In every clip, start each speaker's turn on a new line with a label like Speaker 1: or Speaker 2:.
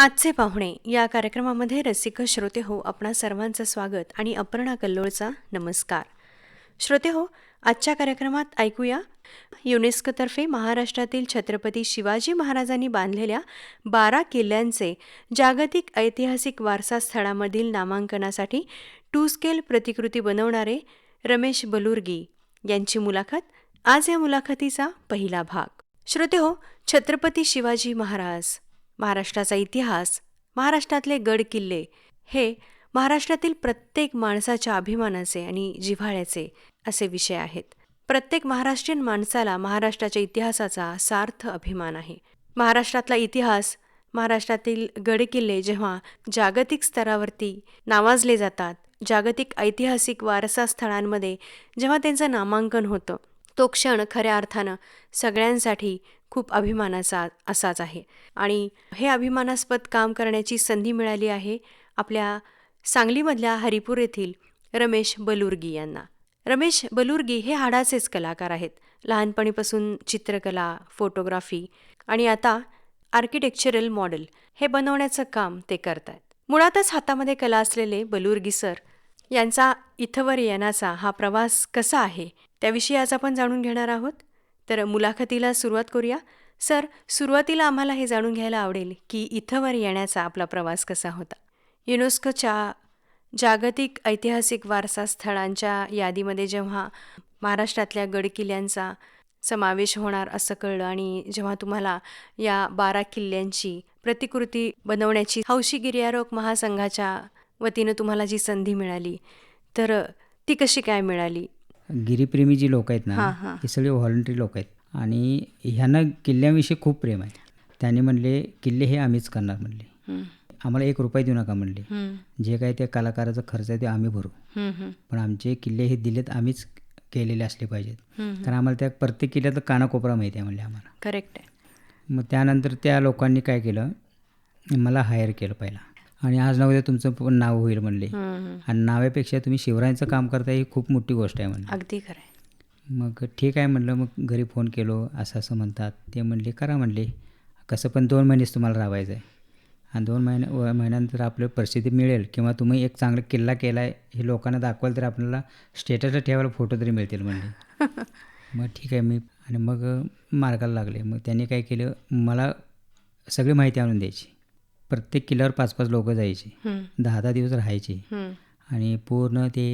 Speaker 1: आजचे पाहुणे या कार्यक्रमामध्ये रसिक श्रोते हो आपणा सर्वांचं स्वागत आणि अपर्णा कल्लोळचा नमस्कार. श्रोते हो आजच्या कार्यक्रमात ऐकूया. युनेस्कोतर्फे महाराष्ट्रातील छत्रपती शिवाजी महाराजांनी बांधलेल्या बारा किल्ल्यांचे जागतिक ऐतिहासिक वारसा स्थळामधील नामांकनासाठी टू स्केल प्रतिकृती बनवणारे रमेश बलुर्गी यांची मुलाखत आज या मुलाखतीचा पहिला भाग. श्रोते हो छत्रपती शिवाजी महाराज महाराष्ट्राचा इतिहास महाराष्ट्रातले गड किल्ले हे महाराष्ट्रातील प्रत्येक माणसाच्या अभिमानाचे आणि जिव्हाळ्याचे असे विषय आहेत. प्रत्येक महाराष्ट्रीयन माणसाला महाराष्ट्राच्या इतिहासाचा सार्थ अभिमान आहे. महाराष्ट्रातला इतिहास महाराष्ट्रातील गडकिल्ले जेव्हा जागतिक स्तरावरती नावाजले जातात जागतिक ऐतिहासिक वारसा स्थळांमध्ये जेव्हा त्यांचं नामांकन होतं तो क्षण खऱ्या अर्थानं सगळ्यांसाठी खूप अभिमानाचा असाच आहे. आणि हे अभिमानास्पद काम करण्याची संधी मिळाली आहे आपल्या सांगलीमधल्या हरिपूर येथील रमेश बलुर्गी यांना. रमेश बलुर्गी हे हाडाचेच कलाकार आहेत. लहानपणीपासून चित्रकला फोटोग्राफी आणि आता आर्किटेक्चरल मॉडेल हे बनवण्याचं काम ते करत आहेत मुळातच हातामध्ये कला असलेले बलुर्गी सर यांचा इथंवर येण्याचा हा प्रवास कसा आहे? त्याविषयी आज आपण जाणून घेणार आहोत. तर मुलाखतीला सुरुवात करूया. सर सुरुवातीला आम्हाला हे जाणून घ्यायला आवडेल की इथंवर येण्याचा आपला प्रवास कसा होता. युनेस्कोच्या जागतिक ऐतिहासिक वारसा स्थळांच्या यादीमध्ये जेव्हा महाराष्ट्रातल्या गडकिल्ल्यांचा समावेश होणार असं कळलं आणि जेव्हा तुम्हाला या बारा किल्ल्यांची प्रतिकृती बनवण्याची हौशी गिर्यारोग महासंघाच्या वतीनं तुम्हाला जी संधी मिळाली तर ती कशी काय मिळाली?
Speaker 2: गिरीप्रेमी जी लोक आहेत ना
Speaker 1: हां.
Speaker 2: सगळे व्हॉलंटरी लोक आहेत. आणि ह्यांना किल्ल्याविषयी खूप प्रेम आहे. त्यांनी म्हणले किल्ले हे आम्हीच करणार म्हणले. आम्हाला एक रुपये देऊ नका म्हणले. जे काही त्या कलाकाराचा खर्च आहे ते आम्ही भरू. पण आमचे किल्ले हे दिलेत आम्हीच केलेले असले पाहिजेत. कारण आम्हाला त्या प्रत्येक किल्ल्याचं कानाकोपरा माहिती आहे म्हणले आम्हाला.
Speaker 1: करेक्ट आहे.
Speaker 2: मग त्यानंतर त्या लोकांनी काय केलं? मला हायर केलं पहिला. आणि आज ना उद्या तुमचं पण नाव होईल म्हणले. आणि नावापेक्षा तुम्ही शिवरायांचं काम करताय ही खूप मोठी गोष्ट आहे म्हणले.
Speaker 1: अगदी खरं
Speaker 2: मग ठीक आहे म्हणलं मग घरी फोन केलो असं असं म्हणतात. ते म्हणले करा म्हणले. कसं पण दोन महिनेच तुम्हाला राहायचं आहे आणि दोन महिने व- महिन्यानंतर आपलं परिस्थिती मिळेल किंवा तुम्ही एक चांगला किल्ला केला आहे हे लोकांना दाखवाल तर आपल्याला स्टेटसला ठेवायला फोटो तरी मिळतील म्हणले. मग ठीक आहे मी आणि मग मार्गाला लागले. मग त्यांनी काय केलं मला सगळी माहिती आणून द्यायची. प्रत्येक किल्ल्यावर पाच पाच लोकं जायची. दहा दहा दिवस राहायची. आणि पूर्ण ते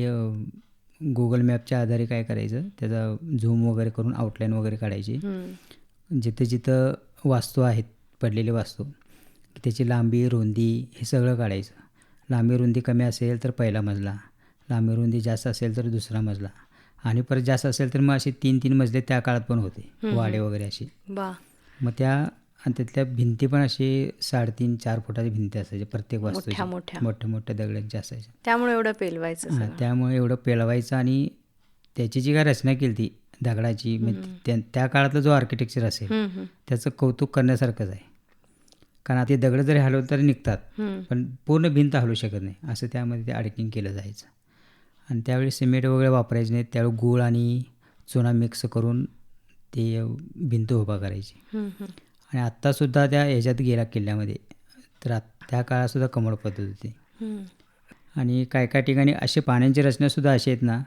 Speaker 2: गुगल मॅपच्या आधारे काय करायचं त्याचा झूम वगैरे करून आउटलाईन वगैरे काढायची. जिथं जिथं वास्तू आहेत पडलेले वास्तू त्याची लांबी रुंदी हे सगळं काढायचं. लांबी रुंदी कमी असेल तर पहिला मजला लांबी रुंदी जास्त असेल तर दुसरा मजला आणि परत जास्त असेल तर मग असे तीन तीन मजले त्या काळात पण होते वाडे वगैरे असे. मग त्या आणि त्यातल्या भिंती पण असे साडेतीन चार फुटाची भिंती असायच्या प्रत्येक वास्तू
Speaker 1: मोठ्या. मोठ्या
Speaker 2: दगडांच्या असायच्या
Speaker 1: त्यामुळे एवढं पेलवायचं.
Speaker 2: त्यामुळे एवढं पेलवायचं आणि त्याची जी काय रचना केली ती दगडाची म्हणजे त्या त्या काळातला जो आर्किटेक्चर असेल त्याचं कौतुक करण्यासारखंच आहे. कारण आता दगड जरी हलवलं तरी निघतात. पण पूर्ण भिंत हलू शकत नाही. असं त्यामध्ये ते आर्किंग केलं जायचं. आणि त्यावेळी सिमेंट वगैरे वापरायचे नाही त्यावेळी गूळ आणि चुना मिक्स करून ते भिंत उभा करायची. आणि आत्तासुद्धा त्या ह्याच्यात गेला किल्ल्यामध्ये. तर त्या काळातसुद्धा कमळ पद्धत होती. आणि काय काय ठिकाणी असे पाण्याची रचनासुद्धा अशी आहेत ना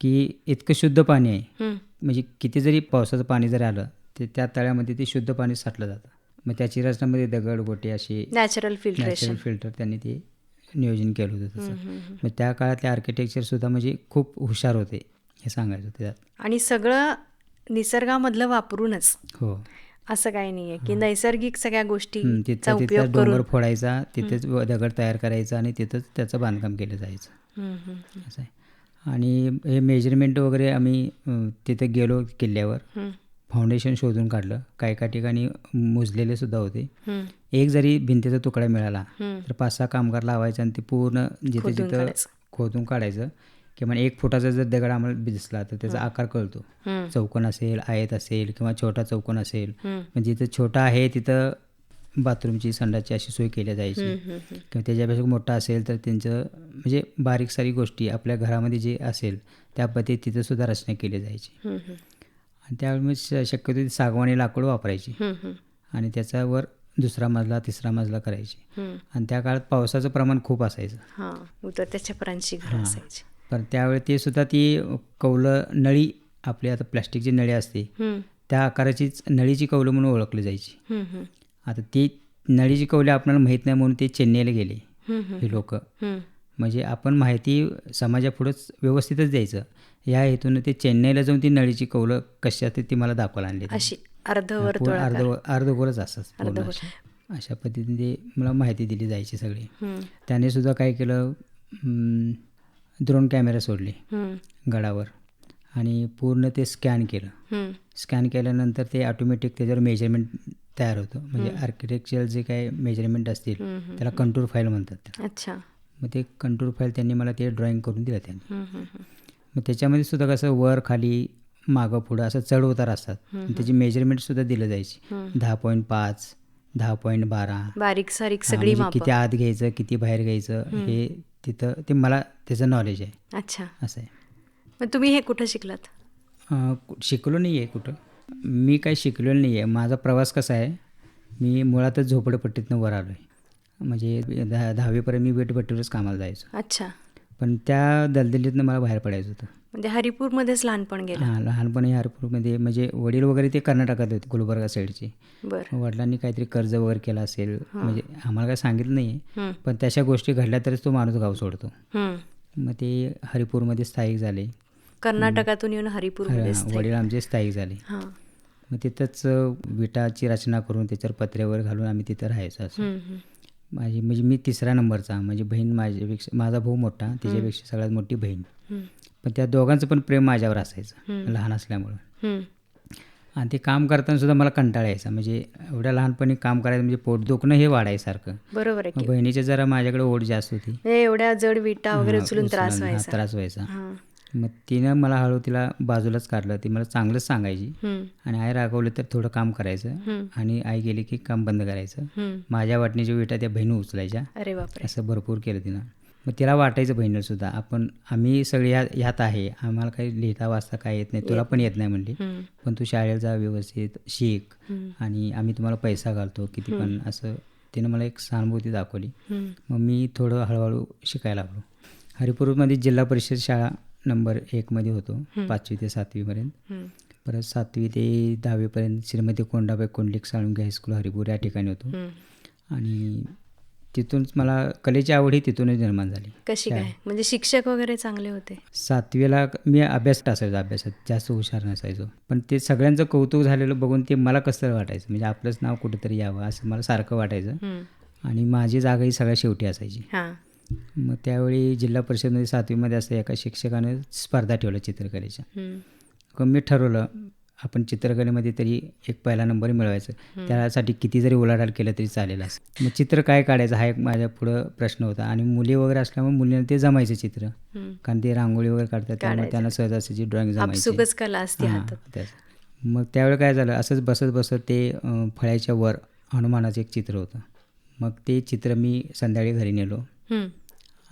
Speaker 2: की इतकं शुद्ध पाणी आहे. म्हणजे किती जरी पावसाचं पाणी जरी आलं ते त्या तळ्यामध्ये ते शुद्ध पाणी साठलं जातं. मग त्याची रचनामध्ये दगड गोटे असे
Speaker 1: नॅचरल फिल्ट्रेशन
Speaker 2: नॅचरल फिल्टर त्यांनी ते नियोजन केलं होतं तसं. मग त्या काळातले आर्किटेक्चरसुद्धा म्हणजे खूप हुशार होते हे सांगायचं होते त्यात.
Speaker 1: आणि सगळं निसर्गामधलं वापरूनच
Speaker 2: हो.
Speaker 1: असं काही नाहीये की नैसर्गिक सगळ्या
Speaker 2: तिथं तिथं डोंगर फोडायचा तिथेच दगड तयार करायचा आणि तिथंच त्याचं बांधकाम केलं जायचं. असं आहे. आणि हे मेजरमेंट वगैरे आम्ही तिथे गेलो किल्ल्यावर. फाउंडेशन शोधून काढलं. काही काही ठिकाणी मोजलेले सुद्धा होते. एक जरी भिंतीचा तुकडा मिळाला. तर पाच सहा कामगार लावायचे आणि ते पूर्ण जिथे जिथं. खोदून काढायचं. किंवा एक फुटाचा जर दगड आम्हाला दिसला तर त्याचा आकार कळतो. चौकोन असेल आयत असेल किंवा छोटा चौकोन असेल. म्हणजे जिथं छोटा आहे तिथं बाथरूमची संडाची अशी सोय केली जायची. किंवा त्याच्यापेक्षा मोठा असेल तर त्यांचं म्हणजे बारीक सारी गोष्टी आपल्या घरामध्ये जे असेल त्या पद्धतीत तिथं सुद्धा रचना केली जायची. आणि त्यावेळी मग श- शक्यतो सागवानी लाकूड वापरायची. आणि त्याच्यावर दुसरा मजला तिसरा मजला करायची. आणि त्या काळात पावसाचं प्रमाण खूप असायचं.
Speaker 1: हां
Speaker 2: पण त्यावेळी ते सुद्धा ती कौलं नळी आपली आता प्लॅस्टिकची नळी असते. त्या आकाराचीच नळीची कौलं म्हणून ओळखली जायची. आता ती नळीची कौले आपल्याला माहीत नाही म्हणून ते चेन्नईला गेले
Speaker 1: हं,
Speaker 2: लोक. म्हणजे आपण माहिती समाजापुढंच व्यवस्थितच द्यायचं या हेतून ते चेन्नईला जाऊन ती नळीची कौलं कशा ते ती मला दाखवायला आणली.
Speaker 1: अशी अर्धवर्तुळ
Speaker 2: अर्ध अर्धगोलच असतात. अशी. पद्धतीने ते मला माहिती दिली जायची सगळी. त्याने सुद्धा काय केलं ड्रोन कॅमेरा सोडले. गडावर आणि पूर्ण ते स्कॅन केलं. स्कॅन केल्यानंतर ते ऑटोमॅटिक त्याच्यावर मेजरमेंट तयार होतं म्हणजे आर्किटेक्चरल जे काही मेजरमेंट असतील. त्याला कंटूर फाईल म्हणतात.
Speaker 1: अच्छा
Speaker 2: मग ते कंटूर फाईल त्यांनी मला ते ड्रॉइंग करून दिलं त्यांनी. मग त्याच्यामध्ये सुद्धा कसं वर खाली मागं पुढं असं चढ उतार असतात त्याची मेजरमेंटसुद्धा दिलं जायची. दहा पॉईंट पाच दहा पॉईंट बारा
Speaker 1: बारीक सारीक सगळी
Speaker 2: म्हणजे किती आत घ्यायचं किती बाहेर घ्यायचं हे तिथं ते मला त्याचं नॉलेज आहे.
Speaker 1: अच्छा.
Speaker 2: असं आहे.
Speaker 1: मग तुम्ही हे कुठं शिकलात?
Speaker 2: शिकलो नाही आहे कुठं. मी काही शिकलेलो नाही आहे. माझा प्रवास कसा आहे मी मुळातच झोपडपट्टीतनं वर आलो आहे म्हणजे दहा दहावीपर्यंत मी वेटभट्टीवरच कामाला जायचो.
Speaker 1: अच्छा.
Speaker 2: पण त्या दलदलीतनं मला बाहेर पडायचं होतं.
Speaker 1: म्हणजे हरिपूरमध्येच लहानपण गेलं.
Speaker 2: हां लहानपणी हरपूरमध्ये म्हणजे वडील वगैरे ते कर्नाटकात होते गुलबर्गा साईडचे.
Speaker 1: बरं.
Speaker 2: वडिलांनी काहीतरी कर्ज वगैरे केलं असेल म्हणजे आम्हाला काय सांगितलं नाही. पण तशा गोष्टी घडल्या तरच तो माणूस गाव सोडतो. मग ते हरिपूरमध्ये स्थायिक झाले.
Speaker 1: कर्नाटकातून येऊन हरिपूरमध्ये
Speaker 2: हा, वडील आमचे स्थायिक झाले. मग तिथंच विटाची रचना करून त्याच्यावर पत्र्यावर घालून आम्ही तिथं राहायचो असं. माझी म्हणजे मी तिसऱ्या नंबरचा म्हणजे बहीण माझ्यापेक्षा माझा भाऊ मोठा तिच्यापेक्षा सगळ्यात मोठी बहीण.
Speaker 1: हं.
Speaker 2: पण त्या दोघांचं पण प्रेम माझ्यावर असायचं. लहान असल्यामुळं. आणि ते काम करताना सुद्धा मला कंटाळा यायचा. म्हणजे एवढ्या लहानपणी काम करायचं म्हणजे पोट दुखणं हे वाढायसारखं.
Speaker 1: बरोबर आहे
Speaker 2: बहिणीच्या जरा माझ्याकडे ओढ जास्त होती.
Speaker 1: हे एवढ्या जड विटा वगैरे उचलून त्रास व्हायचा.
Speaker 2: त्रास व्हायचा. मग तिनं मला हळू तिला बाजूलाच काढलं. ती मला चांगलंच सांगायची.
Speaker 1: हं.
Speaker 2: आणि आई रागवलं तर थोडं काम करायचं. आणि आई गेली की काम बंद करायचं. माझ्या वाटणीच्या विटा त्या बहिणी उचलायच्या. असं भरपूर केलं तिनं. मग तिला वाटायचं बहिणीसुद्धा आपण आम्ही सगळे ह्या ह्यात आहे आम्हाला काही लिहिता वाचता काय येत नाही तुला पण येत नाही म्हणली. पण तू शाळेला जा व्यवस्थित शिक. आणि आम्ही तुम्हाला पैसा घालतो किती पण असं तिनं मला एक सहानुभूती दाखवली. मग मी थोडं हळूहळू शिकायला लागलो हरिपूरमध्ये जिल्हा परिषद शाळा नंबर एकमध्ये होतो पाचवी ते सातवीपर्यंत. परत सातवी ते दहावीपर्यंत श्रीमती कोंडाबाई कोंडलिक साळुंगे हायस्कूल हरिपूर या ठिकाणी होतो. आणि तिथूनच मला कलेची आवड ही तिथूनच निर्माण झाली.
Speaker 1: कशी काय? म्हणजे शिक्षक वगैरे चांगले होते?
Speaker 2: सातवीला मी अभ्यास असायचो अभ्यासात. जास्त हुशार नसायचो. पण ते सगळ्यांचं कौतुक झालेलं बघून ते मला कसं वाटायचं? म्हणजे आपलंच नाव कुठंतरी यावं असं मला सारखं वाटायचं.
Speaker 1: हं.
Speaker 2: आणि माझी जागा ही सगळ्यात शेवटी असायची. मग त्यावेळी जिल्हा परिषदमध्ये सातवीमध्ये असं एका शिक्षकानं स्पर्धा ठेवल्या चित्रकलेच्या.
Speaker 1: हं.
Speaker 2: मग मी ठरवलं आपण चित्रकलेमध्ये तरी एक पहिला नंबर मिळवायचं त्यासाठी किती जरी उलाढाल केलं तरी चालेल असं मग चित्र काय काढायचं हा एक माझ्या पुढं प्रश्न होता आणि मुली वगैरे असल्यामुळे मुलींना ते जमायचं चित्र. कारण ते रांगोळी वगैरे काढतात त्यामुळे. त्यांना सहजासहजी ड्रॉइंग जमायची
Speaker 1: कला असते.
Speaker 2: मग त्यावेळी काय झालं असंच बसत बसत ते फळ्याच्या वर हनुमानाचं एक चित्र होतं मग ते चित्र मी संध्याकाळी घरी नेलो.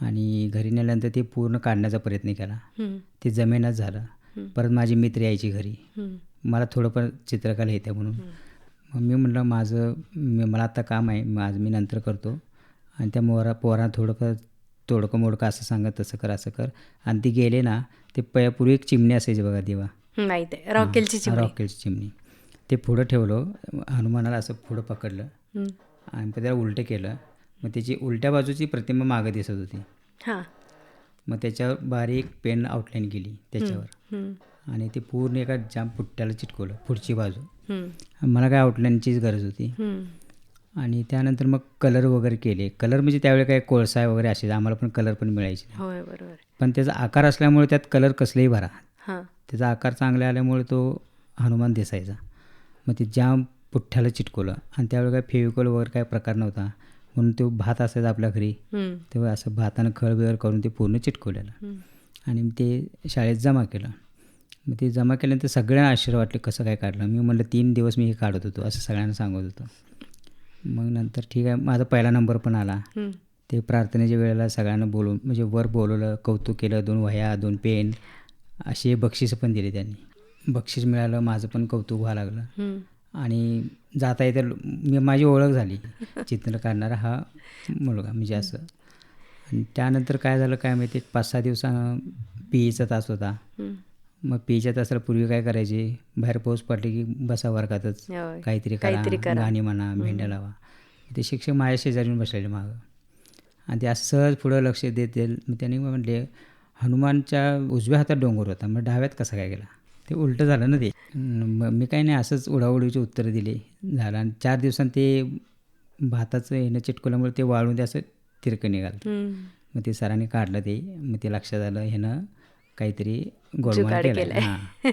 Speaker 2: आणि घरी नेल्यानंतर ते पूर्ण काढण्याचा प्रयत्न केला. ते जमेनाच झालं. परत माझी मित्र यायची घरी. मला थोडं पण चित्रकला येते म्हणून. मग मी म्हटलं माझं मी मला आता काम आहे माझं मी नंतर करतो. आणि त्या मोरा पोरा थोडंफार तोडकं मोडकं असं सांगत तसं कर असं कर. आणि ती गेले ना ते पयापूर्वी एक चिमणी असायची बघा देवा.
Speaker 1: हं, माहीत आहे. रॉकेलची चिमणी.
Speaker 2: रॉकेलची चिमणी. ते पुढं ठेवलं हनुमानाला असं पुढं पकडलं. आणि त्याला उलटं केलं. मग त्याची उलट्या बाजूची प्रतिमा मागं दिसत होती.
Speaker 1: हां.
Speaker 2: मग त्याच्यावर बारीक पेन आउटलाईन केली त्याच्यावर. आणि ते पूर्ण एका जाम पुट्ट्याला चिटकवलं पुढची बाजू. मला काय आउटलाईनचीच गरज होती. आणि त्यानंतर मग कलर वगैरे केले. कलर म्हणजे त्यावेळी काय कोळसा वगैरे असे आम्हाला पण कलर पण मिळायचे. पण त्याचा आकार असल्यामुळे त्यात कलर कसलेही भरा.
Speaker 1: हां.
Speaker 2: त्याचा आकार चांगला आल्यामुळे तो हनुमान दिसायचा. मग ते जाम पुठ्ठ्याला चिटकवलं. आणि त्यावेळी काय फेविकॉल वगैरे काय प्रकार नव्हता. म्हणून तो भात असायचा आपल्या घरी.
Speaker 1: हं.
Speaker 2: तेव्हा असं भातानं खळ वगैरे करून ते पूर्ण चिटकवलेलं. आणि ते शाळेत जमा केलं. मग ते जमा केल्यानंतर सगळ्यांना आश्चर्य वाटले कसं काय काढलं? मी म्हटलं तीन दिवस मी हे काढत होतो असं सगळ्यांना सांगत होतो. मग नंतर ठीक आहे माझा पहिला नंबर पण आला. ते प्रार्थनेच्या वेळेला सगळ्यांना बोलवून म्हणजे वर बोलवलं कौतुक केलं दोन वह्या दोन पेन असे बक्षीस पण दिले त्यांनी. बक्षीस मिळालं माझं पण कौतुक व्हायला लागलं. आणि जाता येतं मी माझी ओळख झाली. चित्र काढणारा हा मुलगा म्हणजे असं. आणि त्यानंतर काय झालं काय माहिती पाच सहा दिवसानं पी ईचा तास होता. मग पी ईच्या तासाला पूर्वी काय करायचे? बाहेर पाऊस पडले की बसा वर्गातच. काहीतरी
Speaker 1: काहीतरी
Speaker 2: करा. गाणी म्हणा भेंड्या लावा. ते शिक्षक माझ्या शेजारून बसलेले मागं. आणि ते असं सहज पुढं लक्ष देत मग त्यांनी म्हटले हनुमानच्या उजव्या हातात डोंगर होता मग डाव्यात कसा काय गेला? ते उलटं झालं ना ते. मग मी काही नाही असंच उडाउडीची उत्तरं दिली. झालं. आणि चार दिवसांत ते भाताचं येणं चिटकवल्यामुळे ते वाळून ते असं तिरकं निघालं. मग ते सरांनी काढलं ते. मग ते लक्षात आलं ह्यानं काहीतरी
Speaker 1: जुगाड
Speaker 2: केला. हां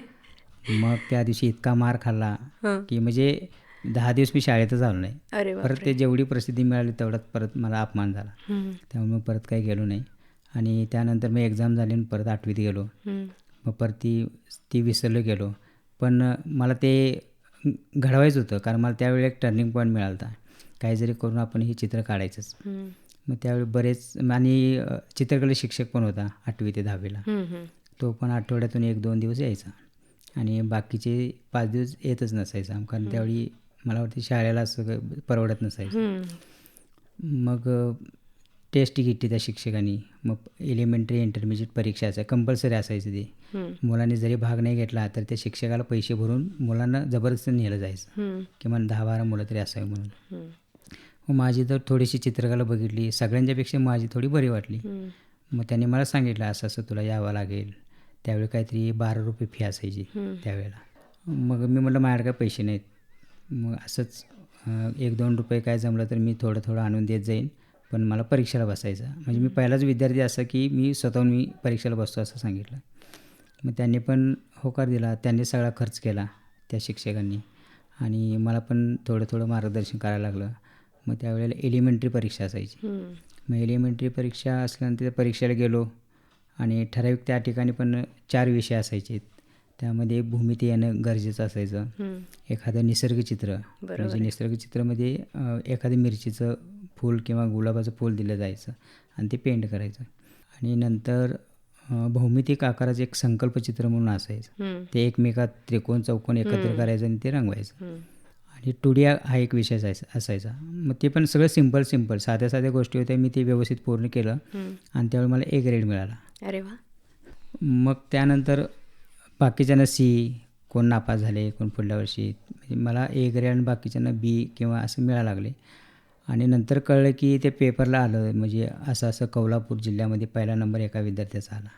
Speaker 2: मग त्या दिवशी इतका मार खाल्ला. की म्हणजे दहा दिवस मी शाळेतच आलो नाही परत ते जेवढी प्रसिद्धी मिळाली तेवढ्यात परत मला अपमान झाला. त्यामुळे मग परत काही गेलो नाही आणि त्यानंतर मी एक्झाम झाली आणि परत आठवीत गेलो. मग परत ती ती विसरलो गेलो पण मला ते घडवायचं होतं कारण मला त्यावेळी एक टर्निंग पॉईंट मिळाला होता काही जरी करून आपण हे चित्र काढायचंच. मग त्यावेळी बरेच आणि चित्रकला शिक्षक पण होता आठवी ते दहावीला. तो पण आठवड्यातून एक दोन दिवस यायचा आणि बाकीचे पाच दिवस येतच नसायचा कारण त्यावेळी मला वाटतं शाळेला असं परवडत नसायचं. मग टेस्ट घेतली त्या शिक्षकांनी मग एलिमेंटरी इंटरमिजिएट परीक्षा असायची कंपल्सरी असायचं ते. मुलांनी जरी भाग नाही घेतला तर त्या शिक्षकाला पैसे भरून मुलांना जबरदस्ती नेलं जायचं. किमान दहा बारा मुलं तरी असावी म्हणून. मग माझी तर थोडीशी चित्रकला बघितली सगळ्यांच्यापेक्षा माझी थोडी बरी वाटली. मग त्यांनी मला सांगितलं असं असं तुला यावं लागेल त्यावेळी काहीतरी बारा रुपये फी असायची. त्यावेळेला. मग मी म्हटलं माझ्याकडे काय पैसे नाहीत. मग असंच एक दोन रुपये काय जमलं तर मी थोडं थोडं आणून देत जाईन. पण मला परीक्षेला बसायचं. म्हणजे मी पहिलाच विद्यार्थी असा की मी स्वतःहून मी परीक्षेला बसतो असं सांगितलं. मग त्यांनी पण होकार दिला. त्यांनी सगळा खर्च केला त्या शिक्षकांनी. आणि मला पण थोडं थोडं मार्गदर्शन करायला लागलं. मग त्यावेळेला एलिमेंटरी परीक्षा असायची. मग एलिमेंटरी परीक्षा असल्यानंतर परीक्षेला गेलो. आणि ठराविक त्या ठिकाणी पण चार विषय असायचे. त्यामध्ये भूमिती येणं गरजेचं असायचं. एखादं निसर्गचित्र म्हणजे निसर्गचित्रामध्ये एखादं मिरचीचं फूल किंवा गुलाबाचं फूल दिलं जायचं आणि ते पेंट करायचं. आणि नंतर भौमितिक आकाराचं एक संकल्पचित्र म्हणून असायचं. ते एकमेकात त्रिकोण चौकोन एकत्र करायचं आणि ते रंगवायचं. आणि टू डी हा एक विषय असायचा असायचा. मग ते पण सगळं सिंपल सिंपल साध्या साध्या गोष्टी होत्या मी ते व्यवस्थित पूर्ण केलं. आणि त्यावेळी मला ए ग्रेड मिळाला.
Speaker 1: अरे वा.
Speaker 2: मग त्यानंतर बाकीच्यांना सी कोण नापास झाले कोण पुढल्या वर्षी म्हणजे मला ए ग्रेड आणि बाकीच्यांना बी किंवा असं मिळायला लागले. आणि नंतर कळलं की ते पेपरला आलं म्हणजे असं असं कोल्हापूर जिल्ह्यामध्ये पहिला नंबर एका विद्यार्थ्याचा आला.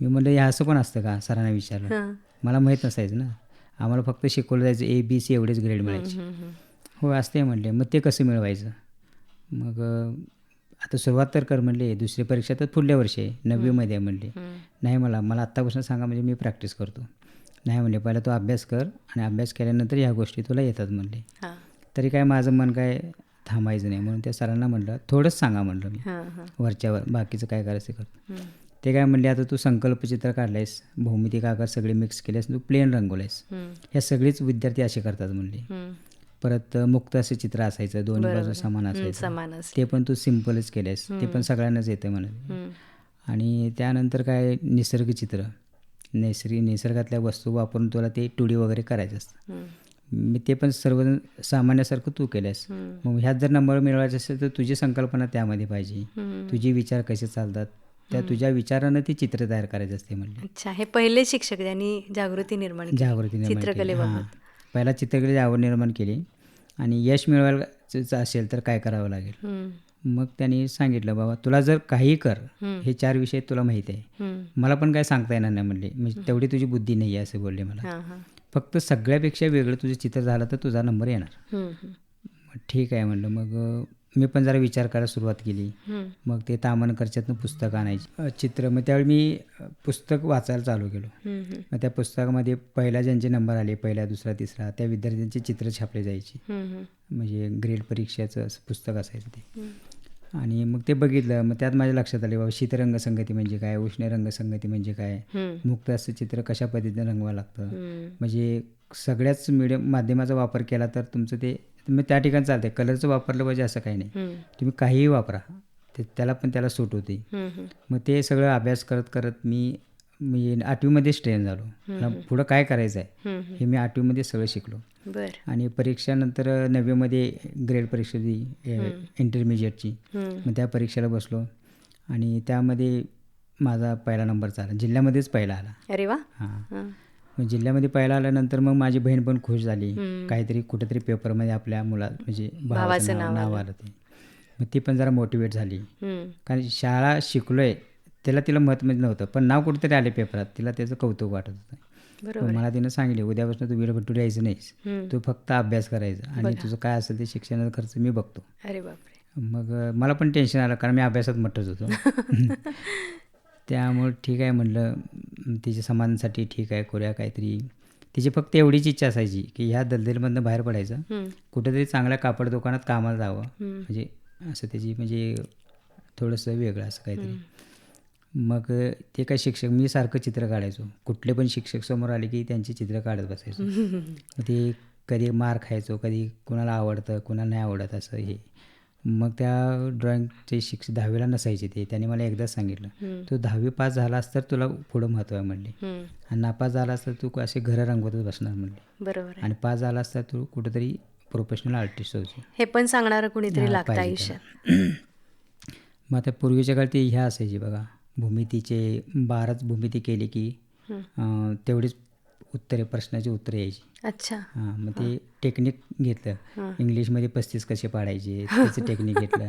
Speaker 2: मी म्हणलं हे असं पण असतं का? सरांना विचारलं. मला माहीत नसायचं ना. आम्हाला फक्त शिकवलं जायचं ए बी सी एवढेच ग्रेड मिळायचे.
Speaker 1: हं.
Speaker 2: असते म्हणले. मग ते कसं मिळवायचं? मग आता सुरुवात तर कर म्हणले दुसरी परीक्षा तर पुढल्या वर्षी आहे नववीमध्ये आहे म्हणले. नाही मला मला आत्तापासून सांगा म्हणजे मी प्रॅक्टिस करतो नाही म्हणले पहिला तू अभ्यास कर आणि अभ्यास केल्यानंतर ह्या गोष्टी तुला येतात म्हणले. तरी काय माझं मन काय थांबायचं नाही म्हणून त्या सरांना म्हटलं थोडंच सांगा म्हटलं मी. वरच्यावर बाकीचं काय करायचं करतो. ते काय म्हणले आता तू संकल्पचित्र काढलायस भौमितिक आकार सगळे मिक्स केलेस तू प्लेन रंगवलेस
Speaker 1: हं.
Speaker 2: ह्या सगळीच विद्यार्थी असे करतात म्हणले. परत मुक्त असं चित्र असायचं दोन्ही बाजू. समान असायचं ते पण तू सिम्पलच केलेस ते पण सगळ्यांनाच येतं म्हणत
Speaker 1: हं.
Speaker 2: आणि त्यानंतर काय निसर्गचित्र नैसर्गिक निसर्गातल्या वस्तू वापरून तुला ते टुडी वगैरे करायचं असतं. मी ते पण सर्व सामान्यासारखं तू केलंस. मग ह्यात जर नंबर मिळवायचे असेल तर तुझी संकल्पना त्यामध्ये पाहिजे. तुझे विचार कसे चालतात त्या तुझ्या विचारानं ते चित्र तयार करायचं असते म्हणले
Speaker 1: अच्छा हे पहिले शिक्षक त्यांनी जागृती निर्माण.
Speaker 2: जागृती.
Speaker 1: चित्रकलेबाबत.
Speaker 2: पहिला चित्रकलेची आवड निर्माण केली. आणि यश मिळवायचं असेल तर काय करावं लागेल. मग त्यांनी सांगितलं बाबा तुला जर काही कर
Speaker 1: हं.
Speaker 2: चार विषय तुला माहिती आहे. मला पण काय सांगता येणार नाही म्हणले. म्हणजे तेवढी तुझी बुद्धी नाही आहे असं बोलले मला. फक्त सगळ्यापेक्षा वेगळं तुझं चित्र झालं तर तुझा नंबर येणार. ठीक आहे म्हणलं. मग मी पण जरा विचार करायला सुरुवात केली. मग ते तामणकरच्यातनं पुस्तक आणायची चित्र मग त्यावेळी मी पुस्तक वाचायला चालू केलो. मग त्या पुस्तकामध्ये पहिला ज्यांचे नंबर आले पहिला दुसरा तिसरा त्या विद्यार्थ्यांची चित्र छापली जायची. म्हणजे ग्रेड परीक्षेचं असं पुस्तक असायचं ते. आणि मग ते बघितलं मग त्यात माझ्या लक्षात आले बाबा शीतरंगसंगती म्हणजे काय उष्ण रंगसंगती म्हणजे काय. मुक्त असं चित्र कशा पद्धतीने रंगवावं लागतं. म्हणजे सगळ्याच मीडियम माध्यमाचा वापर केला तर तुमचं ते मग त्या ठिकाणी चालते कलरचं वापरलं पाहिजे असं काही नाही. तुम्ही काहीही वापरा. ते त्याला पण त्याला सूट होते. मग ते सगळं अभ्यास करत करत मी मी आठवीमध्येच ट्रेन झालो. मला पुढं काय करायचं आहे हे मी आठवीमध्ये सगळं शिकलो.
Speaker 1: बर.
Speaker 2: आणि परीक्षानंतर नववीमध्ये ग्रेड परीक्षा दिली इंटरमिजिएटची मग त्या परीक्षेला बसलो. आणि त्यामध्ये माझा पहिला नंबरचा आला जिल्ह्यामध्येच पहिला आला.
Speaker 1: अरे वा.
Speaker 2: हां. मग जिल्ह्यामध्ये पहिला आल्यानंतर मग माझी बहीण पण खुश झाली. काहीतरी कुठेतरी पेपरमध्ये आपल्या मुला म्हणजे
Speaker 1: भावाचं नाव
Speaker 2: आलं. ते. मग ती पण जरा मोटिवेट झाली. कारण शाळा शिकलोय त्याला तिला मत म्हणजे नव्हतं पण नाव कुठेतरी आले पेपरात तिला त्याचं कौतुक वाटत होतं. मला तिनं सांगितले उद्यापासून तू विरभट्टू द्यायचं नाहीस. तू फक्त अभ्यास करायचा आणि. तुझं काय असेल ते शिक्षणाचा खर्च मी बघतो.
Speaker 1: अरे बापरे.
Speaker 2: मग मला पण टेन्शन आलं कारण मी अभ्यासात मठच होतो. त्यामुळे ठीक आहे म्हटलं तिच्या समाधानासाठी ठीक आहे करूया काहीतरी. तिची फक्त एवढीच इच्छा असायची की ह्या दलदलीमधनं बाहेर पडायचं. कुठेतरी चांगल्या कापड दुकानात कामाला जावं. म्हणजे असं त्याची म्हणजे थोडंसं वेगळं असं काहीतरी. मग ते काय शिक्षक मी सारखं चित्र काढायचो. कुठले पण शिक्षक समोर आले की त्यांची चित्र काढत बसायचो. ते कधी मार खायचो कधी कुणाला आवडतं कुणाला नाही आवडत असं हे. मग त्या ड्रॉइंगचे शिक्षक दहावीला नसायचे ते. त्यांनी मला एकदाच सांगितलं तू दहावी पास झालास तर तुला पुढं महत्त्व आहे म्हणले. आणि नापास झालास तर तू असे घरं रंगवतच बसणार म्हणले.
Speaker 1: बरोबर
Speaker 2: आणि पास झालास तर तू कुठंतरी प्रोफेशनल आर्टिस्ट होती
Speaker 1: हे पण सांगणारं कुणीतरी लागतं
Speaker 2: पाहिजे
Speaker 1: आयुष्यात.
Speaker 2: मग आता पूर्वीच्या काळात ते ह्या असायची बघा. भूमितीचे बाराच भूमिती केली की तेवढीच उत्तरे प्रश्नाची उत्तरे यायची.
Speaker 1: अच्छा.
Speaker 2: हां मग ते टेक्निक घेतलं. इंग्लिशमध्ये पस्तीस कसे पाडायचे त्याचं टेक्निक घेतलं.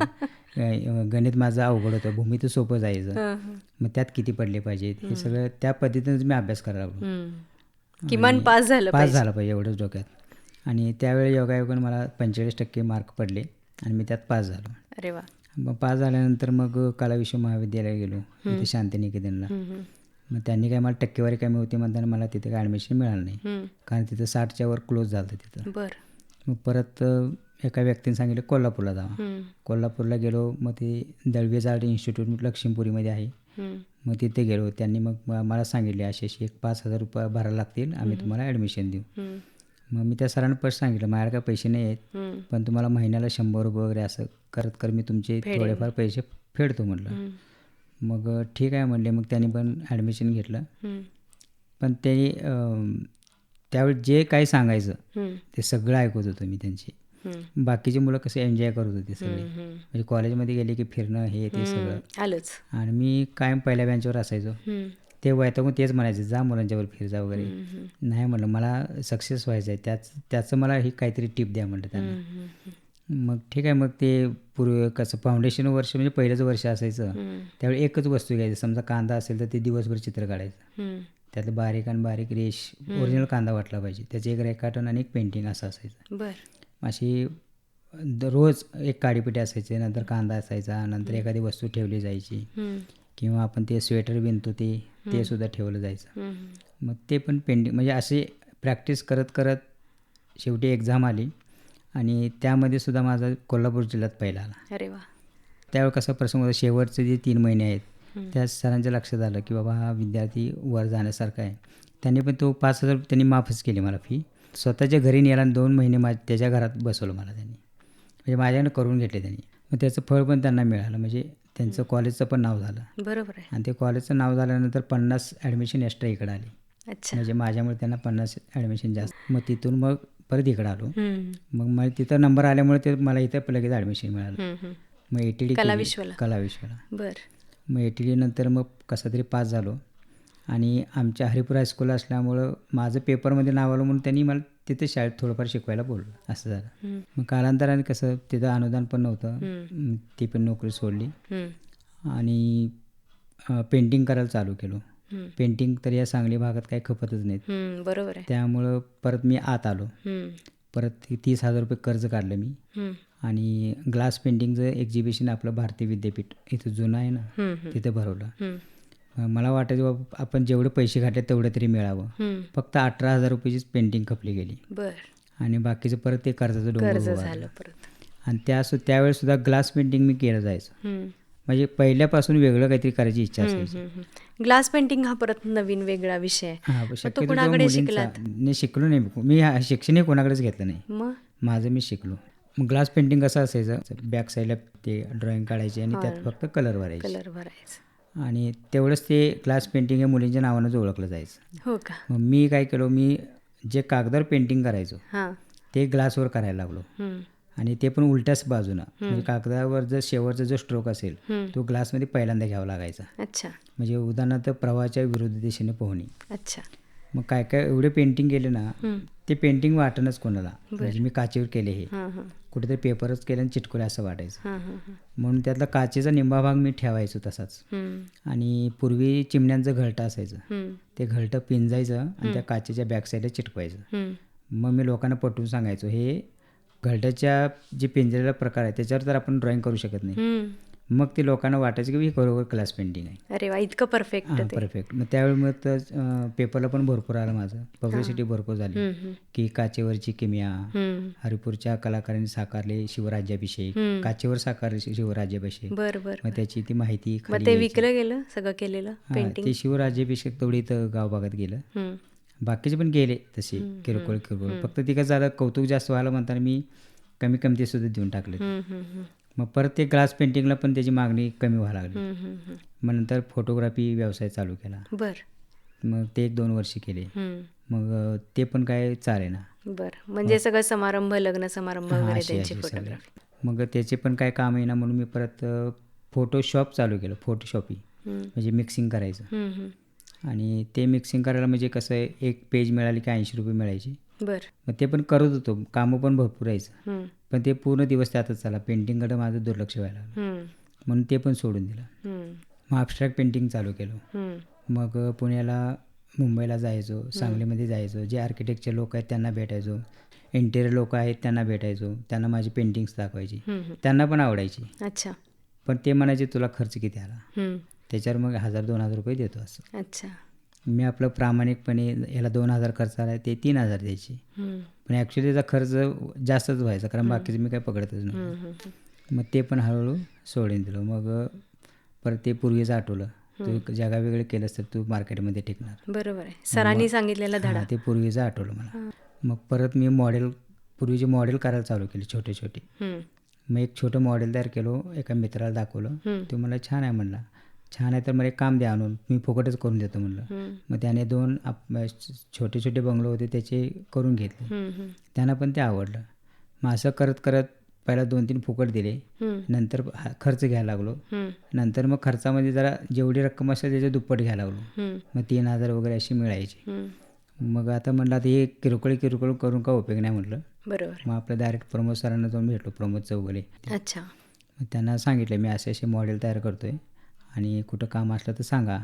Speaker 2: गणित माझं अवघड होतं भूमिती सोपं जायचं. मग त्यात किती पडले पाहिजेत? हे सगळं त्या पद्धतीनेच मी अभ्यास करायला लागलो.
Speaker 1: किमान पास झालं
Speaker 2: पास झाला पाहिजे एवढंच डोक्यात. आणि त्यावेळी योगायोगाने मला पंचेचाळीस टक्के मार्क पडले आणि मी त्यात पास झालो.
Speaker 1: अरे वा.
Speaker 2: मग पास झाल्यानंतर मग कला विश्व महाविद्यालयात गेलो तिथे शांतिनिकेतनला. मग त्यांनी काय मला टक्केवारी कमी होती म्हणताना मला तिथे काय ॲडमिशन मिळालं नाही. कारण तिथं साठच्या वर क्लोज झालं तिथं.
Speaker 1: बर.
Speaker 2: मग परत एका व्यक्तीने सांगितलं कोल्हापूरला जावा. कोल्हापूरला गेलो मग ते दळवे आर्ट इन्स्टिट्यूट लक्ष्मीपुरीमध्ये आहे. मग तिथे गेलो त्यांनी मग मला सांगितले असे असे एक पाच हजार रुपये भरायला लागतील आम्ही तुम्हाला ॲडमिशन देऊ. मग मी त्या सरांना पण सांगितलं माझ्याकडे काय पैसे नाही आहेत पण तुम्हाला महिन्याला शंभर रुपये वगैरे असं करत कर मी तुमचे. थोडेफार पैसे फेडतो म्हटलं. मग ठीक आहे म्हणले. मग त्यांनी पण ॲडमिशन घेतलं. पण त्यांनी अम, त्यावेळी जे काही सांगायचं ते सगळं ऐकत होतो मी त्यांची. बाकीची मुलं कसे एन्जॉय करत होती सगळे. म्हणजे कॉलेजमध्ये गेले की फिरणं हे ते सगळं.
Speaker 1: आलंच.
Speaker 2: आणि मी कायम पहिल्या बेंचवर असायचो. ते वैतागून तेच म्हणायचे जा मुलांच्यावर फिर जा वगैरे नाही म्हटलं मला सक्सेस व्हायचं आहे त्याच त्याचं मला ही काहीतरी टिप द्या म्हटलं त्यांना. मग ठीक आहे मग ते पूर्वी कसं फाउंडेशन वर्ष म्हणजे पहिलंच वर्ष असायचं. त्यावेळी एकच वस्तू घ्यायची. समजा कांदा असेल तर ते दिवसभर चित्र काढायचं. त्यातलं बारीक आणि बारीक रेश ओरिजिनल कांदा वाटला पाहिजे. त्याचे एक रेखाटन आणि एक पेंटिंग असं असायचं. अशी द- रोज एक काडीपिटी असायची नंतर कांदा असायचा नंतर एखादी वस्तू ठेवली जायची. किंवा आपण ते स्वेटर विणतो ते ते सुद्धा ठेवलं जायचं. मग ते पण पेंटिंग म्हणजे असे प्रॅक्टिस करत करत शेवटी एक्झाम आली. आणि त्यामध्ये सुद्धा माझा कोल्हापूर जिल्ह्यात पहिला आला.
Speaker 1: अरे वा.
Speaker 2: त्यावेळी कसा प्रसंग होता शेवटचे जे तीन महिने आहेत. त्या सरांच्या लक्षात आलं की बाबा हा विद्यार्थी वर जाण्यासारखा आहे. त्यांनी पण तो पाच हजार त्यांनी माफच केली मला फी स्वतःच्या घरी नेला आणि दोन महिने मा त्याच्या घरात बसवलं मला त्यांनी. म्हणजे माझ्याकडे करून घेतले त्यांनी. मग त्याचं फळ पण त्यांना मिळालं. म्हणजे त्यांचं कॉलेजचं पण नाव झालं.
Speaker 1: बरोबर आहे.
Speaker 2: आणि ते कॉलेजचं नाव झाल्यानंतर पन्नास ॲडमिशन एक्स्ट्रा इकडे आली.
Speaker 1: अच्छा.
Speaker 2: म्हणजे माझ्यामुळे त्यांना पन्नास ॲडमिशन जास्त. मग तिथून मग परत इकडं आलो. मग मला तिथं नंबर आल्यामुळे ते मला इथं लगेच ॲडमिशन मिळालं. मग ए टी डी
Speaker 1: कला विश्वला?
Speaker 2: कला विश्वला.
Speaker 1: बर.
Speaker 2: मग ए टी डी नंतर मग कसा तरी पास झालो. आणि आमच्या हरिपूर हायस्कूल असल्यामुळं माझं पेपरमध्ये नाव आलं म्हणून त्यांनी मला तिथे शाळेत थोडंफार शिकवायला बोललं असं झालं. मग कालांतराने कसं तिथं अनुदान पण नव्हतं. ती पण नोकरी सोडली. आणि पेंटिंग करायला चालू केलो. पेंटिंग तर या सांगली भागात काही खपतच नाहीत.
Speaker 1: बरोबर आहे.
Speaker 2: त्यामुळं परत मी आत आलो. परत तीस हजार रुपये कर्ज काढलं मी. आणि ग्लास पेंटिंगचं एक्झिबिशन आपलं भारतीय विद्यापीठ इथं जुनं आहे ना तिथं भरवलं. मला वाटायचं बाबा आपण जेवढे पैसे घातले तेवढं तरी मिळावं. फक्त अठरा हजार रुपयाचीच पेंटिंग खपली गेली. आणि बाकीचं परत ते कर्जाचं डोंगर आणि त्या त्यावेळेस सुद्धा ग्लास पेंटिंग मी केलं जायचं. म्हणजे पहिल्यापासून वेगळं काहीतरी करायची इच्छा असायची.
Speaker 1: ग्लास पेंटिंग हा परत नवीन वेगळा विषय कुणाकडे
Speaker 2: शिकलो नाही मी. हा- शिक्षणही कोणाकडेच घेतलं नाही. माझं मी शिकलो. मग ग्लास पेंटिंग कसं असायचं? बॅक साईडला ते ड्रॉइंग काढायचे आणि त्यात फक्त कलर भरायचे.
Speaker 1: कलर भरायचा.
Speaker 2: आणि तेवढंच ते ग्लास पेंटिंग हे मुलींच्या नावानंच ओळखलं जायचं.
Speaker 1: हो का?
Speaker 2: मग मी काय केलो? मी जे कागदावर पेंटिंग करायचो ते ग्लासवर करायला लागलो. आणि ते पण उलट्याच बाजूनं. म्हणजे कागदावर जर शेवटचा जो स्ट्रोक असेल. तो ग्लासमध्ये पहिल्यांदा घ्यावा लागायचा.
Speaker 1: अच्छा.
Speaker 2: म्हणजे उदाहरणार्थ प्रवाहाच्या विरुद्ध दिशेने पोहणे.
Speaker 1: अच्छा.
Speaker 2: मग काय काय एवढे पेंटिंग केले ना. ते पेंटिंग वाटणच कोणाला. म्हणजे मी काचेवर केले हे. कुठेतरी पेपरच केले आणि चिटकवले असं वाटायचं. म्हणून त्यातला काचेचा निंबा भाग मी ठेवायचो तसाच. आणि पूर्वी चिमण्यांचं घरटं असायचं. ते घरटं पिंजायचं आणि त्या काचेच्या बॅकसाईडला चिटकवायचं.
Speaker 1: हम्म.
Speaker 2: मग मी लोकांना पटवून सांगायचो हे घरट्याच्या जे पिंजलेला प्रकार आहे त्याच्यावर तर आपण ड्रॉइंग करू शकत नाही. मग ते लोकांना वाटायचं की ही बरोबर क्लास पेंटिंग आहे
Speaker 1: अरे वा इतकं परफेक्ट
Speaker 2: परफेक्ट मग त्यावेळी मग तर पेपरला पण भरपूर आलं माझं पब्लिसिटी भरपूर झाली. की काचेवरची किमिया. हरिपूरच्या कलाकारांनी साकारले शिवराज्याभिषेक. काचेवर साकारले शिवराज्याभिषेक
Speaker 1: बर बर
Speaker 2: मग त्याची ती माहिती.
Speaker 1: विकलं गेलं सगळं केलेलं
Speaker 2: ते शिवराज्याभिषेक तेवढी इथं गावभागात गेलं
Speaker 1: हम्म.
Speaker 2: बाकीचे पण गेले तसे किरकोळ किरकोळ. फक्त ती कसं झालं कौतुक जास्त व्हायला म्हणताना मी कमी किमती सुद्धा देऊन टाकले. मग परत ते ग्लास पेंटिंगला पण त्याची मागणी कमी व्हायला लागली. मग नंतर फोटोग्राफी व्यवसाय चालू केला.
Speaker 1: बर.
Speaker 2: मग ते एक दोन वर्ष केले. मग ते पण काय चाले ना
Speaker 1: बर. म्हणजे सगळं समारंभ लग्न समारंभ वगैरे
Speaker 2: मग त्याचे पण काय काम येईना म्हणून मी परत फोटोशॉप चालू केलं. फोटोशॉपी. म्हणजे मिक्सिंग करायचं. आणि ते मिक्सिंग करायला म्हणजे कसं आहे एक पेज मिळाली की ऐंशी रुपये मिळायचे
Speaker 1: बर
Speaker 2: मग ते पण करत होतो कामं पण भरपूर यायचं. पण ते पूर्ण दिवस त्यातच चाला पेंटिंगकडे माझं दुर्लक्ष व्हायला लागलं. म्हणून ते पण सोडून दिलं. मग अबस्ट्रॅक्ट पेंटिंग चालू केलं. मग पुण्याला मुंबईला जायचो सांगलीमध्ये जायचो जे आर्किटेक्टचे लोक आहेत त्यांना भेटायचो इंटेरियर लोक आहेत त्यांना भेटायचो त्यांना माझी पेंटिंग्स दाखवायची. त्यांना पण आवडायची
Speaker 1: अच्छा
Speaker 2: पण ते म्हणायचे तुला खर्च किती आला. त्याच्यावर मग हजार दोन हजार रुपये देतो असं.
Speaker 1: अच्छा.
Speaker 2: मी आपलं प्रामाणिकपणे याला दोन हजार खर्च आला ते तीन हजार द्यायचे. पण ॲक्च्युली त्याचा खर्च जास्तच व्हायचा कारण बाकीचं मी काही पकडतच नाही. मग ते पण हळूहळू सोडून दिलं. मग परत ते पूर्वीचं आठवलं. तू जगा वेगळं केलंस तर तू मार्केटमध्ये टिकणार.
Speaker 1: बरोबर आहे. सरांनी सांगितलेला धडा.
Speaker 2: ते पूर्वीचं आठवलं मला. मग परत मी मॉडेल पूर्वीचे मॉडेल करायला चालू केले छोटे छोटे. मग एक छोटं मॉडेल तयार केलो एका मित्राला दाखवलं. तो मला छान आहे म्हणला. छान आहे तर मला एक काम द्या आणून. मी फुकटच करून देतो म्हणलं. मग त्याने दोन छोटे छोटे बंगलो होते त्याचे करून घेतले. त्यांना पण ते आवडलं. मग असं करत करत पहिला दोन तीन फुकट दिले. नंतर खर्च घ्यायला लागलो. नंतर मग खर्चामध्ये जरा जेवढी रक्कम असेल त्याच्या दुप्पट घ्यायला लागलो. मग तीन हजार वगैरे अशी मिळायची. मग आता म्हणलं आता हे किरकोळ किरकोळ करून का उपयोग नाही म्हटलं.
Speaker 1: बरोबर.
Speaker 2: मग आपलं डायरेक्ट प्रमोद सरांना जाऊन भेटलो प्रमोद चौगले
Speaker 1: अच्छा.
Speaker 2: मग त्यांना सांगितलं मी असे असे मॉडेल तयार करतो आहे आणि कुठं काम असलं तर सांगा.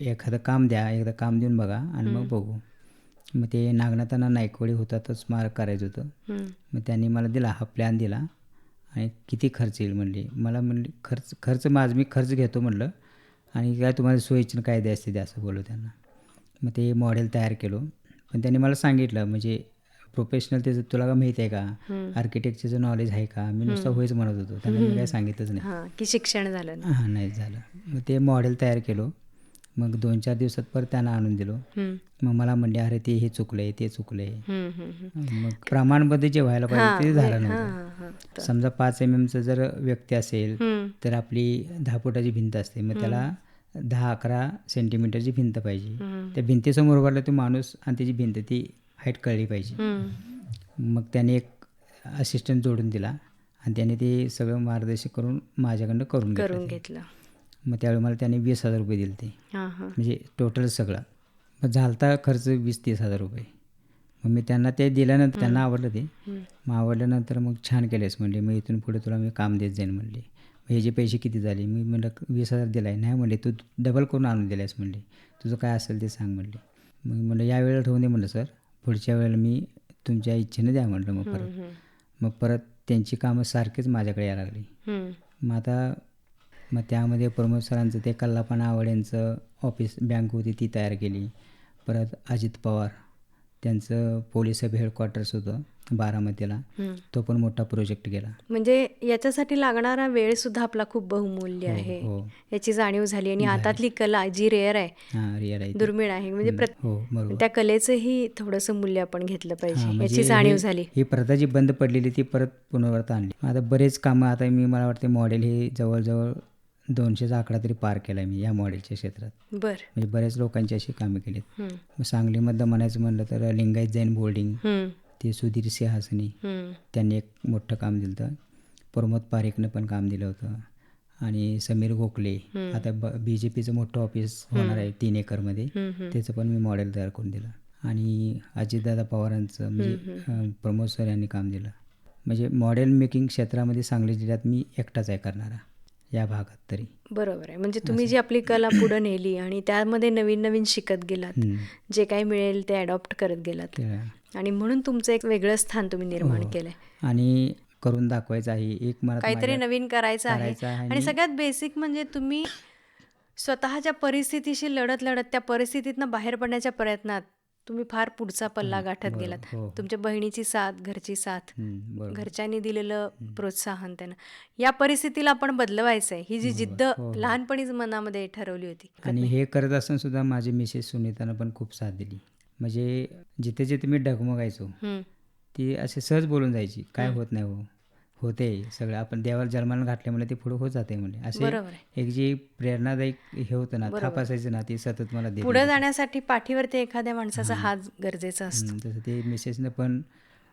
Speaker 2: एखादं काम द्या एकदा काम देऊन बघा आणि मग बघू. मग ते नागनाथांना नायकवडी होता तोच मार्क करायचं होतं. मग त्यांनी मला दिला हा प्लॅन दिला. आणि किती खर्च येईल म्हणली. मला म्हणली खर्च खर्च माझ मी खर्च घेतो म्हटलं आणि काय तुम्हाला सोयीचं काय द्यायचं द्या असं बोललो त्यांना. मग ते मॉडेल तयार केलो. पण त्यांनी मला सांगितलं म्हणजे प्रोफेशनल त्याचं तुला का माहीत आहे का? आर्किटेक्चरचं नॉलेज आहे का? मी नुसतं होईच म्हणत होतो. त्यांना मी काय सांगितलंच नाही.
Speaker 1: हा की शिक्षण झालं
Speaker 2: हां नाही झालं. मग ते मॉडेल तयार केलो. मग दोन चार दिवसात परत त्यांना आणून दिलो. मग मला म्हणले अरे ते हे चुकलं आहे ते चुकलं आहे
Speaker 1: हम्म, हम्म, हम्म.
Speaker 2: मग प्रमाणबद्ध जे व्हायला पाहिजे ते झालं
Speaker 1: हा,
Speaker 2: नव्हतं. समजा पाच एम एमचं जर व्यक्ती असेल. तर आपली दहा फुटाची भिंत असते. मग त्याला दहा अकरा सेंटीमीटरची भिंत पाहिजे. त्या भिंतीसमोर उभारला तो माणूस आणि त्याची भिंत ती हाईट कळली पाहिजे. मग त्याने एक असिस्टंट जोडून दिला आणि त्याने ते सगळं मार्गदर्शन करून माझ्याकडनं करून घेतलं
Speaker 1: करून. घेतलं.
Speaker 2: मग त्यावेळी मला त्याने वीस हजार रुपये दिले ते. म्हणजे टोटल सगळं. मग झालता खर्च वीस तीस हजार रुपये. मग मी त्यांना ते दिल्यानंतर त्यांना आवडलं ते. मग आवडल्यानंतर मग छान केलेस म्हणले मग इथून पुढे तुला मी काम देत जाईन म्हणले. मग ह्याचे पैसे किती झाले? मी म्हणलं वीस हजार दिला आहे नाही म्हणले तू डबल करून आणून दिलास म्हणले. तुझं काय असेल ते सांग म्हणले. मग म्हणलं या वेळेला ठेवून दे म्हणलं सर. पुढच्या वेळेला मी तुमच्या इच्छेने द्या म्हटलं मग परत. मग परत त्यांची कामं सारखीच माझ्याकडे यायला लागली. मग आता मग त्यामध्ये प्रमोद सरांचं ते कल्लापणा आवड यांचं ऑफिस बँक होती ती तयार केली परत अजित पवार त्यांचं पोलीस सब हेडक्वार्टर्स होतं बारामतीला. तो पण मोठा प्रोजेक्ट गेला
Speaker 1: म्हणजे याच्यासाठी लागणारा वेळ सुद्धा आपला खूप बहुमूल्य आहे.
Speaker 2: हो.
Speaker 1: याची जाणीव झाली आणि हातातली कला जी रेअर आहे
Speaker 2: हां
Speaker 1: दुर्मिळ आहे. म्हणजे
Speaker 2: हो
Speaker 1: त्या कलेचंही थोडंसं मूल्य आपण घेतलं
Speaker 2: हां,
Speaker 1: पाहिजे.
Speaker 2: म्हणजे
Speaker 1: याची जाणीव
Speaker 2: हे-
Speaker 1: झाली.
Speaker 2: ही प्रथा जी बंद पडलेली ती परत पुनरावृत्त आणली. आता बरेच कामं आता मी मला वाटते मॉडेल हे जवळजवळ दोनशेचा आकडा तरी पार केला आहे मी या मॉडेलच्या क्षेत्रात.
Speaker 1: बर.
Speaker 2: म्हणजे बऱ्याच लोकांची अशी कामे केलीत.
Speaker 1: हम्म,
Speaker 2: मग सांगलीमधलं म्हणायचं म्हणलं तर लिंगायत जैन बोर्डिंग ते सुधीर सिंहासनी त्यांनी एक मोठं काम दिलं होतं. प्रमोद पारेखनं पण काम दिलं होतं. आणि समीर गोखले. आता ब जे पीचं मोठं ऑफिस होणार आहे तीन एकरमध्ये. त्याचं पण मी मॉडेल तयार करून दिलं. आणि अजितदादा पवारांचं म्हणजे प्रमोद सर यांनी काम दिलं. म्हणजे मॉडेल मेकिंग क्षेत्रामध्ये सांगली जिल्ह्यात मी एकटाच आहे करणारा. या भागात तरी.
Speaker 1: बरोबर आहे. म्हणजे तुम्ही जी आपली कला पुढं नेली आणि त्यामध्ये नवीन नवीन शिकत गेलात. जे काही मिळेल ते अडॉप्ट करत गेलात. आणि म्हणून तुमचं एक वेगळं स्थान तुम्ही निर्माण
Speaker 2: हो.
Speaker 1: केलंय.
Speaker 2: आणि करून दाखवायचं आहे. एक मला
Speaker 1: काहीतरी नवीन करायचं आहे. आणि- सगळ्यात बेसिक म्हणजे तुम्ही स्वतःच्या परिस्थितीशी लढत लढत त्या परिस्थितीतनं बाहेर पडण्याच्या प्रयत्नात तुम्ही फार पुढचा पल्ला गाठत. गेलात.
Speaker 2: हो, हो.
Speaker 1: तुमच्या बहिणीची साथ घरची साथ घरच्यांनी दिलेलं प्रोत्साहन त्यांना. या परिस्थितीला आपण बदलवायचं आहे ही जी जिद्द
Speaker 2: हो,
Speaker 1: लहानपणीच मनामध्ये ठरवली होती.
Speaker 2: आणि हे करत असताना सुद्धा माझी मिसेस सुनीतानं पण खूप साथ दिली. म्हणजे जिथे जिथे मी डगमगायचो
Speaker 1: हम्म,
Speaker 2: ती असे सहज बोलून जायची काय होत नाही हो? होते सगळं. आपण देवाला जन्माला घातल्यामुळे ते पुढे होत जाते म्हणजे असे एक जी प्रेरणादायक हे होतं ना थाप असायचं ना ती सतत मला
Speaker 1: पुढे जाण्यासाठी पाठीवरती एखाद्या माणसाचा हात गरजेचा असतो.
Speaker 2: तसं ते मिसेसनं पण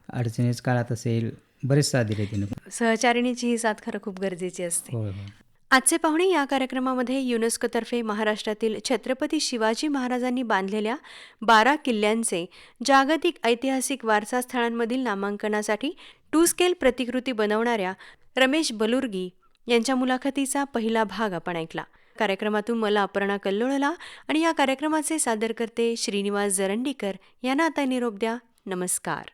Speaker 2: अडचणीच काळात असेल बरेच साथ दिले तिनं.
Speaker 1: सहचारिणीची ही साथ खरं खूप गरजेची असते. आजचे पाहुणे या कार्यक्रमामध्ये युनेस्कोतर्फे महाराष्ट्रातील छत्रपती शिवाजी महाराजांनी बांधलेल्या बारा किल्ल्यांचे जागतिक ऐतिहासिक वारसा स्थळांमधील नामांकनासाठी टू स्केल प्रतिकृती बनवणाऱ्या रमेश बलुर्गी यांच्या मुलाखतीचा पहिला भाग आपण ऐकला. कार्यक्रमातून मला अपर्णा कल्लोळला आणि या कार्यक्रमाचे सादरकर्ते श्रीनिवास जरंडीकर यांना आता निरोप द्या. नमस्कार.